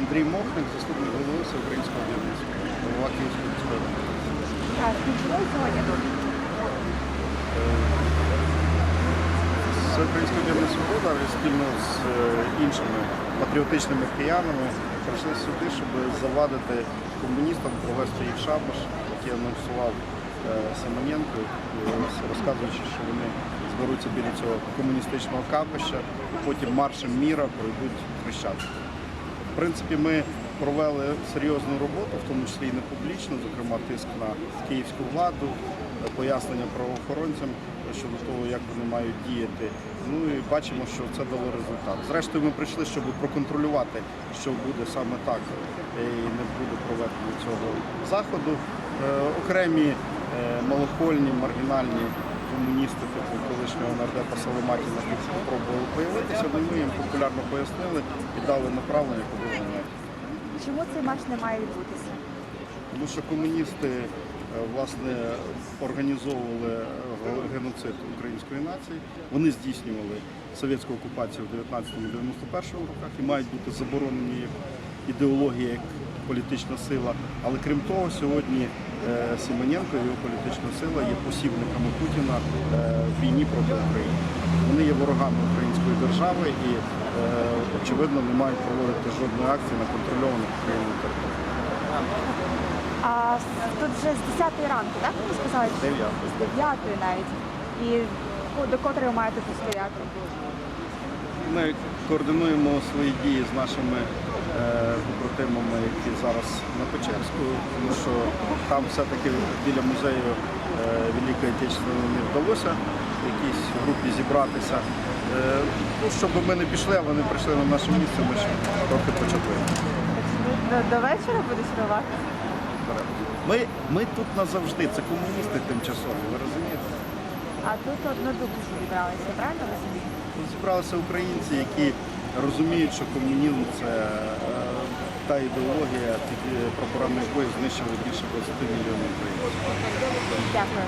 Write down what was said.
Андрій Мохник, заступник голови Всеукраїнського об'єднання голова Київської міської ради. Так, сьогодні тут? Всеукраїнське об'єднання «Свобода» спільно з е, іншими патріотичними киянами прийшли сюди, щоб завадити комуністам провести їх шабаш, який анонсував е, Семененко, е, розказуючи, що вони зберуться біля цього комуністичного капища, потім маршем міра пройдуть Хрещатик. В принципі, ми провели серйозну роботу, в тому числі і не публічно, зокрема тиск на київську владу, пояснення правоохоронцям щодо того, як вони мають діяти. Ну і бачимо, що це дало результат. Зрештою, ми прийшли, щоб проконтролювати, що буде саме так і не буде проведено цього заходу. Е, Окремі е, малохольні, маргінальні комуністи, типу колишнього нардепа Соломатіна, спробували появитися, але ми їм популярно пояснили і дали направлення, куди вони. Чому цей марш не має відбутися? Тому що комуністи е, власне організовували е, геноцид української нації. Вони здійснювали совєтську окупацію в 19-91 роках і мають бути заборонені як ідеологія, як політична сила. Але крім того, сьогодні е, Сімоненко і його політична сила є посібниками Путіна е, в війні проти України. Вони є ворогами української держави і, е, очевидно, не мають проводити жодної акції на контрольованих Україною території. А тут вже з 10 ранку, так? Ви сказали? З 9 навіть. І до котрої ви маєте тут стояти? Ми координуємо свої дії з нашими побратимами, які зараз на Печерську, тому що там все-таки біля музею е, Великої Отечественної не вдалося в якійсь групі зібратися. Е, ну, щоб ми не пішли, а вони прийшли на наше місце, ми ще трохи початуємо. До, до вечора буде співати? Ми, ми тут назавжди, це комуністи тимчасові, ви розумієте? А тут однодумці зібралися, правильно розумію? Тут зібралися українці, які розуміють, що комунізм це е, та ідеологія, під е, прапорами якої знищили більше 20 мільйонів українців. Дякую.